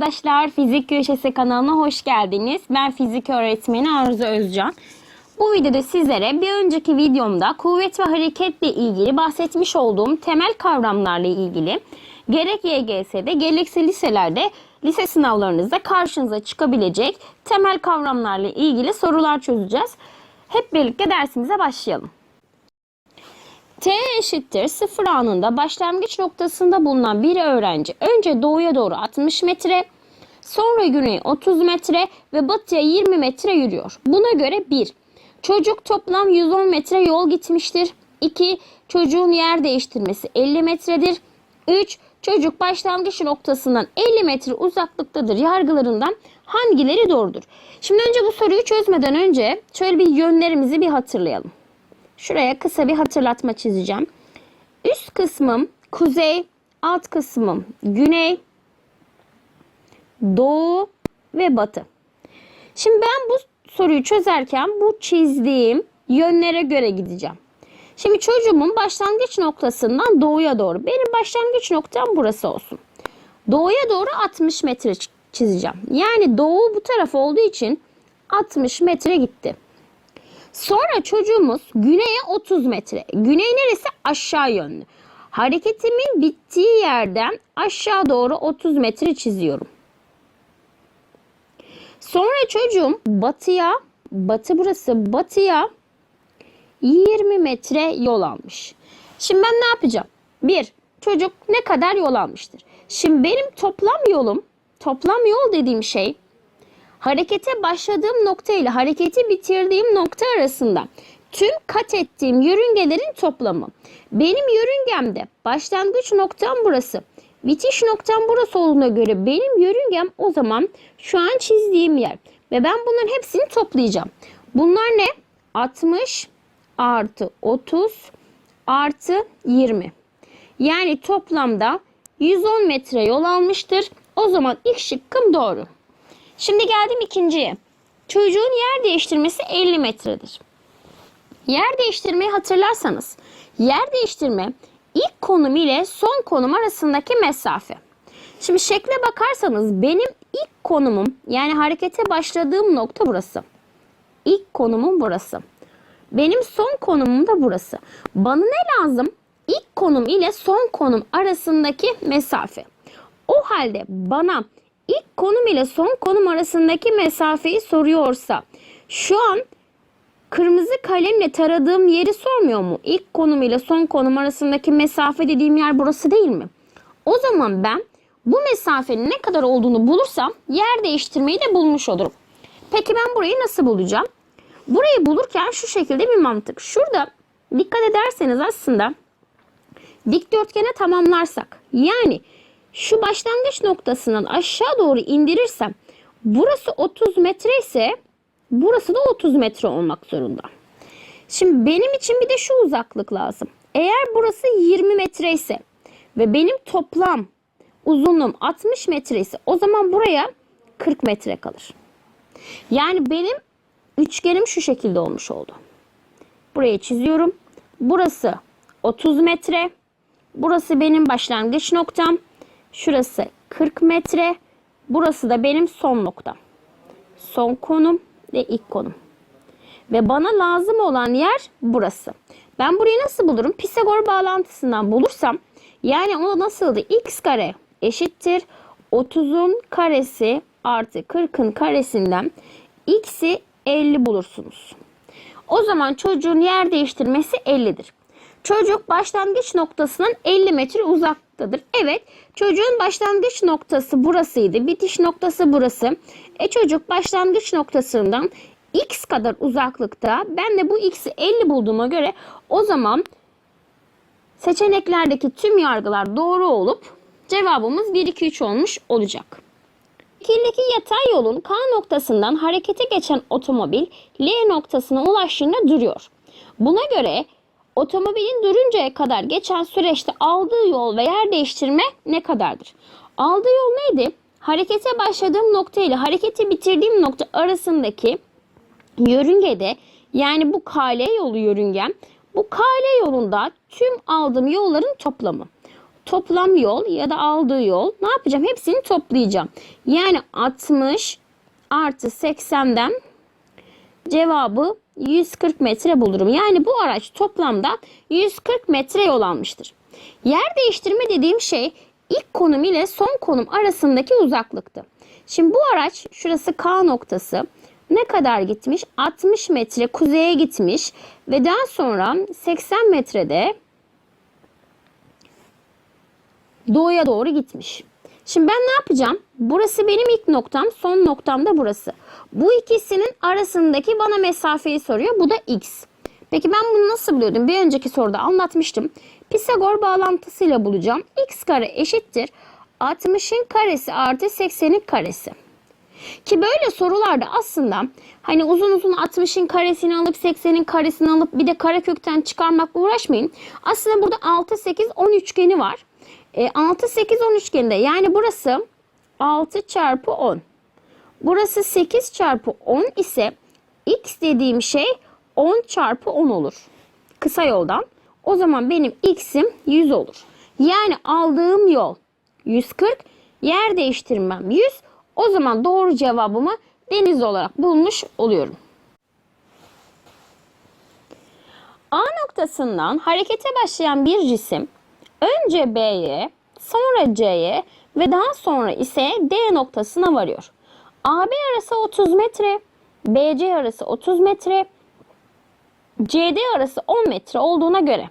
Arkadaşlar Fizik Köşesi kanalına hoş geldiniz. Ben fizik öğretmeni Arzu Özcan. Bu videoda sizlere bir önceki videomda kuvvet ve hareketle ilgili bahsetmiş olduğum temel kavramlarla ilgili gerek YGS'de gerekse liselerde lise sınavlarınızda karşınıza çıkabilecek temel kavramlarla ilgili sorular çözeceğiz. Hep birlikte dersimize başlayalım. T eşittir 0 anında başlangıç noktasında bulunan bir öğrenci önce doğuya doğru 60 metre, sonra güneye 30 metre ve batıya 20 metre yürüyor. Buna göre 1. Çocuk toplam 110 metre yol gitmiştir. 2. Çocuğun yer değiştirmesi 50 metredir. 3. Çocuk başlangıç noktasından 50 metre uzaklıktadır yargılarından hangileri doğrudur? Şimdi önce bu soruyu çözmeden önce şöyle bir yönlerimizi bir hatırlayalım. Şuraya kısa bir hatırlatma çizeceğim. Üst kısmım kuzey, alt kısmım güney, doğu ve batı. Şimdi ben bu soruyu çözerken bu çizdiğim yönlere göre gideceğim. Şimdi çocuğumun başlangıç noktasından doğuya doğru. Benim başlangıç noktam burası olsun. Doğuya doğru 60 metre çizeceğim. Yani doğu bu taraf olduğu için 60 metre gitti. Sonra çocuğumuz güneye 30 metre. Güney neresi? Aşağı yönlü. Hareketimin bittiği yerden aşağı doğru 30 metre çiziyorum. Sonra çocuğum batıya, batı burası batıya 20 metre yol almış. Şimdi ben ne yapacağım? Bir, çocuk ne kadar yol almıştır? Şimdi benim toplam yolum, toplam yol dediğim şey harekete başladığım nokta ile hareketi bitirdiğim nokta arasında tüm kat ettiğim yörüngelerin toplamı. Benim yörüngemde başlangıç noktam burası. Bitiş noktam burası olduğuna göre benim yörüngem o zaman şu an çizdiğim yer. Ve ben bunların hepsini toplayacağım. Bunlar ne? 60 artı 30 artı 20. Yani toplamda 110 metre yol almıştır. O zaman ilk şıkkım doğru. Şimdi geldim ikinciye. Çocuğun yer değiştirmesi 50 metredir. Yer değiştirmeyi hatırlarsanız, yer değiştirme ilk konum ile son konum arasındaki mesafe. Şimdi şekle bakarsanız benim ilk konumum yani harekete başladığım nokta burası. İlk konumum burası. Benim son konumum da burası. Bana ne lazım? İlk konum ile son konum arasındaki mesafe. O halde bana ilk konum ile son konum arasındaki mesafeyi soruyorsa şu an kırmızı kalemle taradığım yeri sormuyor mu? İlk konum ile son konum arasındaki mesafe dediğim yer burası değil mi? O zaman ben bu mesafenin ne kadar olduğunu bulursam yer değiştirmeyi de bulmuş olurum. Peki ben burayı nasıl bulacağım? Burayı bulurken şu şekilde bir mantık. Şurada dikkat ederseniz aslında dikdörtgene tamamlarsak yani şu başlangıç noktasından aşağı doğru indirirsem burası 30 metre ise burası da 30 metre olmak zorunda. Şimdi benim için bir de şu uzaklık lazım. Eğer burası 20 metre ise ve benim toplam uzunluğum 60 metre ise o zaman buraya 40 metre kalır. Yani benim üçgenim şu şekilde olmuş oldu. Buraya çiziyorum. Burası 30 metre. Burası benim başlangıç noktam. Şurası 40 metre. Burası da benim son noktam. Son konum ve ilk konum. Ve bana lazım olan yer burası. Ben burayı nasıl bulurum? Pisagor bağlantısından bulursam yani o nasıldı? x kare eşittir 30'un karesi artı 40'ın karesinden x'i 50 bulursunuz. O zaman çocuğun yer değiştirmesi 50'dir. Çocuk başlangıç noktasından 50 metre uzaktadır. Evet çocuğun başlangıç noktası burasıydı. Bitiş noktası burası. E çocuk başlangıç noktasından x kadar uzaklıkta. Ben de bu x'i 50 bulduğuma göre o zaman seçeneklerdeki tüm yargılar doğru olup cevabımız 1, 2, 3 olmuş olacak. Şekildeki yatay yolun K noktasından harekete geçen otomobil L noktasına ulaştığında duruyor. Buna göre otomobilin duruncaya kadar geçen süreçte aldığı yol ve yer değiştirme ne kadardır? Aldığı yol neydi? Harekete başladığım nokta ile hareketi bitirdiğim nokta arasındaki yörüngede yani bu KL yolu yörüngem bu KL yolunda tüm aldığım yolların toplamı. toplam yol ya da aldığı yol ne yapacağım? Hepsini toplayacağım. Yani 60 artı 80'den cevabı 140 metre bulurum. Yani bu araç toplamda 140 metre yol almıştır. Yer değiştirme dediğim şey ilk konum ile son konum arasındaki uzaklıktı. Şimdi bu araç şurası K noktası ne kadar gitmiş? 60 metre kuzeye gitmiş ve daha sonra 80 metrede doğuya doğru gitmiş. Şimdi ben ne yapacağım? Burası benim ilk noktam, son noktam da burası. Bu ikisinin arasındaki bana mesafeyi soruyor. Bu da x. Peki ben bunu nasıl buluyordum? Bir önceki soruda anlatmıştım. Pisagor bağlantısıyla bulacağım. x kare eşittir 60'ın karesi artı 80'in karesi. Ki böyle sorularda aslında hani uzun uzun 60'ın karesini alıp 80'in karesini alıp bir de karekökten çıkarmakla uğraşmayın. Aslında burada 6, 8, 10 üçgeni var. E, 6, 8, 10 üçgeninde yani burası 6 çarpı 10. Burası 8 çarpı 10 ise x dediğim şey 10 çarpı 10 olur. Kısa yoldan. O zaman benim x'im 100 olur. Yani aldığım yol 140, yer değiştirmem 100. O zaman doğru cevabımı deniz olarak bulmuş oluyorum. A noktasından harekete başlayan bir cisim önce B'ye, sonra C'ye ve daha sonra ise D noktasına varıyor. AB arası 30 metre, BC arası 30 metre, CD arası 10 metre olduğuna göre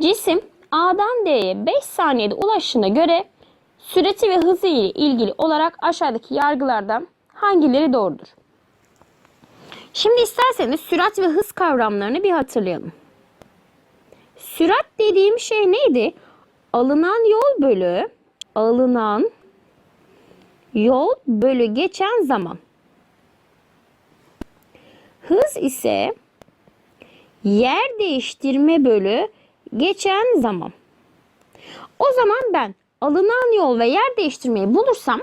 cisim A'dan D'ye 5 saniyede ulaştığına göre süreti ve hızı ile ilgili olarak aşağıdaki yargılardan hangileri doğrudur? Şimdi isterseniz sürat ve hız kavramlarını bir hatırlayalım. Sürat dediğim şey neydi? Alınan yol bölü alınan yol bölü geçen zaman. Hız ise yer değiştirme bölü geçen zaman. O zaman ben alınan yol ve yer değiştirmeyi bulursam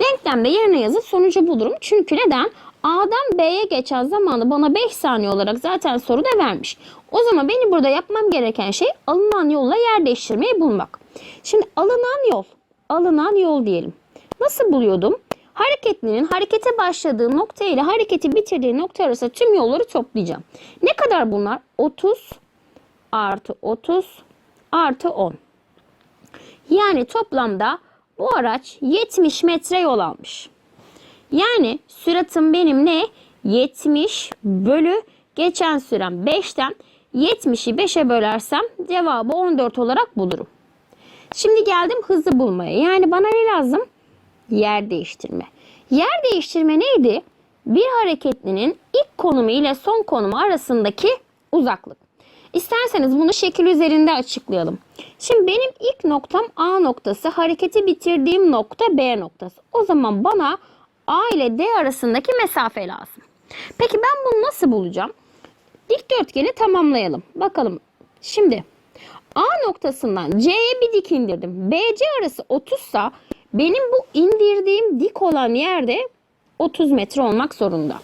denklemde yerine yazıp sonucu bulurum. Çünkü neden? A'dan B'ye geçen zamanı bana 5 saniye olarak zaten soruda vermiş. O zaman benim burada yapmam gereken şey alınan yolla yer değiştirmeyi bulmak. Şimdi alınan yol, alınan yol diyelim. Nasıl buluyordum? Hareketlinin harekete başladığı nokta ile hareketi bitirdiği nokta arasında tüm yolları toplayacağım. Ne kadar bunlar? 30 artı 30 artı 10. Yani toplamda bu araç 70 metre yol almış. Yani süratım benim ne? 70 bölü geçen sürem 5'ten 70'i 5'e bölersem cevabı 14 olarak bulurum. Şimdi geldim hızı bulmaya. Yani bana ne lazım? Yer değiştirme. Yer değiştirme neydi? Bir hareketlinin ilk konumu ile son konumu arasındaki uzaklık. İsterseniz bunu şekil üzerinde açıklayalım. Şimdi benim ilk noktam A noktası, hareketi bitirdiğim nokta B noktası. O zaman bana A ile D arasındaki mesafe lazım. Peki ben bunu nasıl bulacağım? Dikdörtgeni tamamlayalım. Bakalım. Şimdi A noktasından C'ye bir dik indirdim. BC arası 30 sa benim bu indirdiğim dik olan yerde 30 metre olmak zorunda.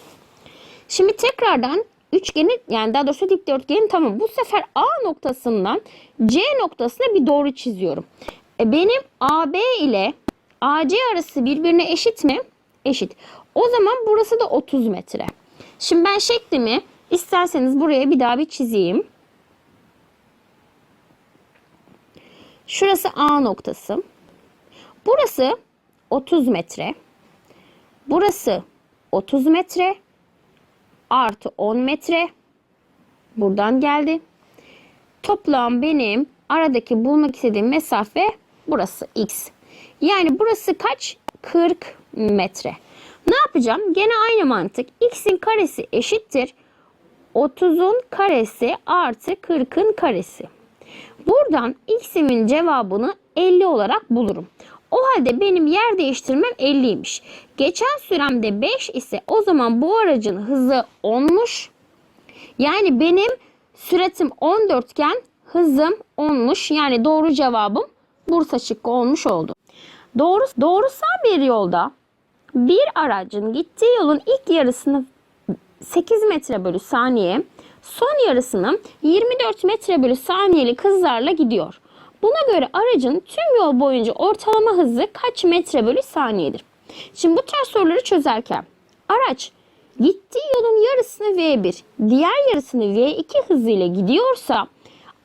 Şimdi tekrardan üçgeni yani daha doğrusu dikdörtgeni tamam. Bu sefer A noktasından C noktasına bir doğru çiziyorum. E benim AB ile AC arası birbirine eşit mi? Eşit. O zaman burası da 30 metre. Şimdi ben şeklimi isterseniz buraya bir daha bir çizeyim. Şurası A noktası. Burası 30 metre. Burası 30 metre artı 10 metre. Buradan geldi. Toplam benim aradaki bulmak istediğim mesafe burası x. Yani burası kaç? 40 metre. Ne yapacağım? Gene aynı mantık. x'in karesi eşittir. 30'un karesi artı 40'ın karesi. Buradan x'imin cevabını 50 olarak bulurum. O halde benim yer değiştirmem 50'ymiş. Geçen süremde 5 ise o zaman bu aracın hızı 10'muş. Yani benim süretim 14 iken hızım 10'muş. Yani doğru cevabım Bursa şıkkı olmuş oldu. Doğru, doğrusal bir yolda bir aracın gittiği yolun ilk yarısını 8 metre bölü saniye, son yarısını 24 metre bölü saniyelik hızlarla gidiyor. Buna göre aracın tüm yol boyunca ortalama hızı kaç metre bölü saniyedir? Şimdi bu tarz soruları çözerken araç gittiği yolun yarısını V1, diğer yarısını V2 hızıyla gidiyorsa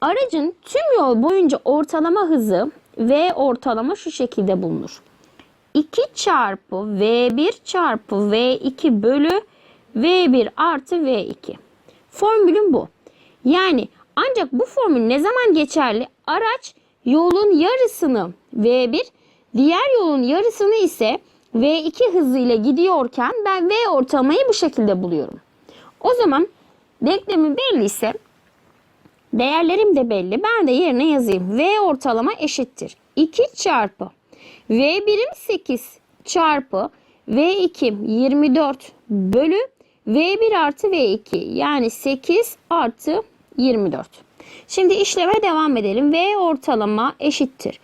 aracın tüm yol boyunca ortalama hızı V ortalama şu şekilde bulunur. 2 çarpı V1 çarpı V2 bölü V1 artı V2. Formülüm bu. Yani ancak bu formül ne zaman geçerli? Araç yolun yarısını V1, diğer yolun yarısını ise V2 hızıyla gidiyorken ben V ortalamayı bu şekilde buluyorum. O zaman denklemim belli ise değerlerim de belli. Ben de yerine yazayım. V ortalama eşittir. 2 çarpı V birim 8 çarpı V2 24 bölü V1 artı V2 yani 8 artı 24. Şimdi işleme devam edelim. V ortalama eşittir.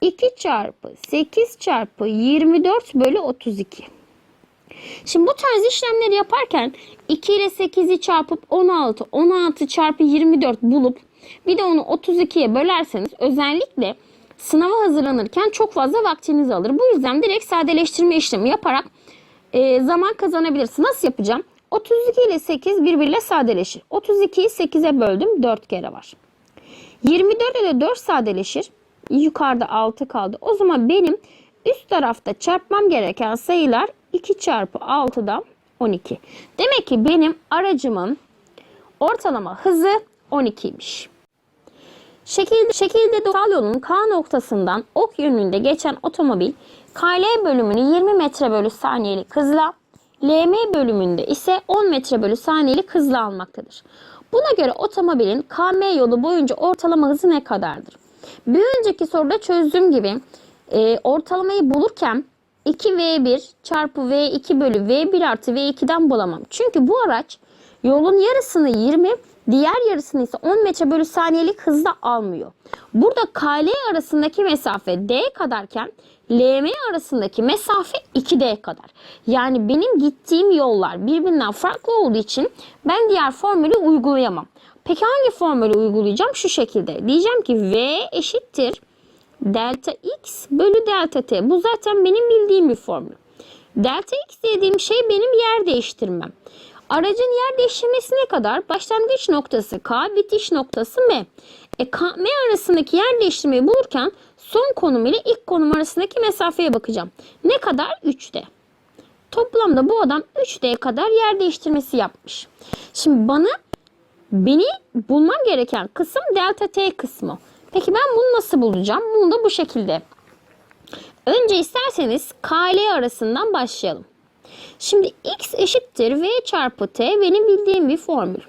2 çarpı 8 çarpı 24 bölü 32. Şimdi bu tarz işlemleri yaparken 2 ile 8'i çarpıp 16, 16 çarpı 24 bulup bir de onu 32'ye bölerseniz özellikle sınava hazırlanırken çok fazla vaktinizi alır. Bu yüzden direkt sadeleştirme işlemi yaparak e, zaman kazanabilirsin. Nasıl yapacağım? 32 ile 8 birbiriyle sadeleşir. 32'yi 8'e böldüm 4 kere var. 24 ile 4 sadeleşir. Yukarıda 6 kaldı. O zaman benim üst tarafta çarpmam gereken sayılar 2 çarpı 6'dan 12. Demek ki benim aracımın ortalama hızı 12'ymiş. Şekilde, şekilde doğal yolun K noktasından ok yönünde geçen otomobil KL bölümünü 20 metre bölü saniyelik hızla, LM bölümünde ise 10 metre bölü saniyelik hızla almaktadır. Buna göre otomobilin KM yolu boyunca ortalama hızı ne kadardır? Bir önceki soruda çözdüğüm gibi e, ortalamayı bulurken 2V1 çarpı V2 bölü V1 artı V2'den bulamam. Çünkü bu araç yolun yarısını 20, diğer yarısını ise 10 metre bölü saniyelik hızla almıyor. Burada KL arasındaki mesafe D kadarken LM arasındaki mesafe 2D kadar. Yani benim gittiğim yollar birbirinden farklı olduğu için ben diğer formülü uygulayamam. Peki hangi formülü uygulayacağım? Şu şekilde. Diyeceğim ki V eşittir delta x bölü delta t. Bu zaten benim bildiğim bir formül. Delta x dediğim şey benim yer değiştirmem. Aracın yer değiştirmesi ne kadar? Başlangıç noktası K, bitiş noktası M. E, K, M arasındaki yer değiştirmeyi bulurken son konum ile ilk konum arasındaki mesafeye bakacağım. Ne kadar? 3D. Toplamda bu adam 3D kadar yer değiştirmesi yapmış. Şimdi bana beni bulmam gereken kısım delta t kısmı. Peki ben bunu nasıl bulacağım? Bunu da bu şekilde. Önce isterseniz KL arasından başlayalım. Şimdi x eşittir v çarpı t benim bildiğim bir formül.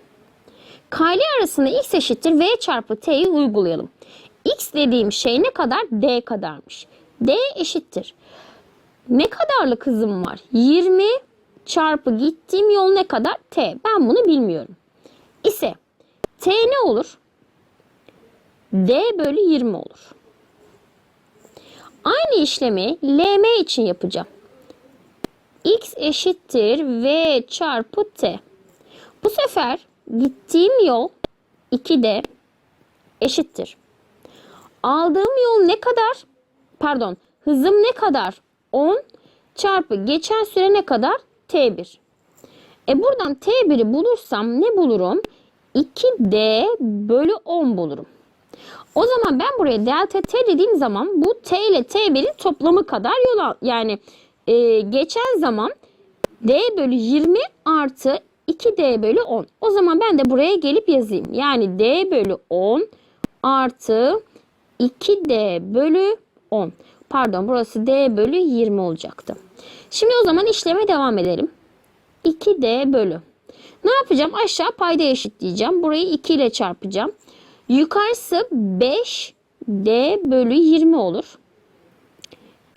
KL arasında x eşittir v çarpı t'yi uygulayalım. x dediğim şey ne kadar? d kadarmış. d eşittir. Ne kadarlık hızım var? 20 çarpı gittiğim yol ne kadar? t. Ben bunu bilmiyorum. İse t ne olur? D bölü 20 olur. Aynı işlemi LM için yapacağım. X eşittir V çarpı T. Bu sefer gittiğim yol 2D eşittir. Aldığım yol ne kadar? Pardon hızım ne kadar? 10 çarpı geçen süre ne kadar? T1. E buradan T1'i bulursam ne bulurum? 2D bölü 10 bulurum. O zaman ben buraya delta t dediğim zaman bu t ile t1'in toplamı kadar yol. Yani e, geçen zaman d bölü 20 artı 2d bölü 10. O zaman ben de buraya gelip yazayım. Yani d bölü 10 artı 2d bölü 10. Pardon burası d bölü 20 olacaktı. Şimdi o zaman işleme devam edelim. 2d bölü. Ne yapacağım? Aşağı payda eşitleyeceğim. Burayı 2 ile çarpacağım. Yukarısı 5 D bölü 20 olur.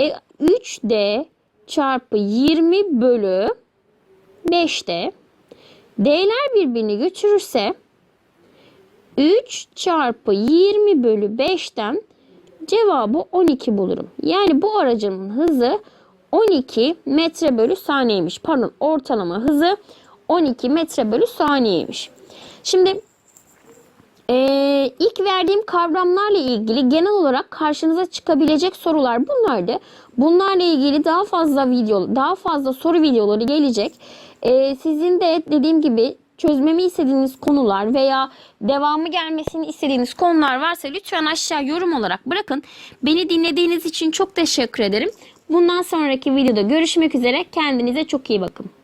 E, 3D çarpı 20 bölü 5D. D'ler birbirini götürürse 3 çarpı 20 bölü 5'ten cevabı 12 bulurum. Yani bu aracımın hızı 12 metre bölü saniyeymiş. Pardon ortalama hızı 12 metre bölü saniyeymiş. Şimdi Ee, ilk verdiğim kavramlarla ilgili genel olarak karşınıza çıkabilecek sorular bunlardı. Bunlarla ilgili daha fazla video, daha fazla soru videoları gelecek. Ee, sizin de dediğim gibi çözmemi istediğiniz konular veya devamı gelmesini istediğiniz konular varsa lütfen aşağı yorum olarak bırakın. Beni dinlediğiniz için çok teşekkür ederim. Bundan sonraki videoda görüşmek üzere. Kendinize çok iyi bakın.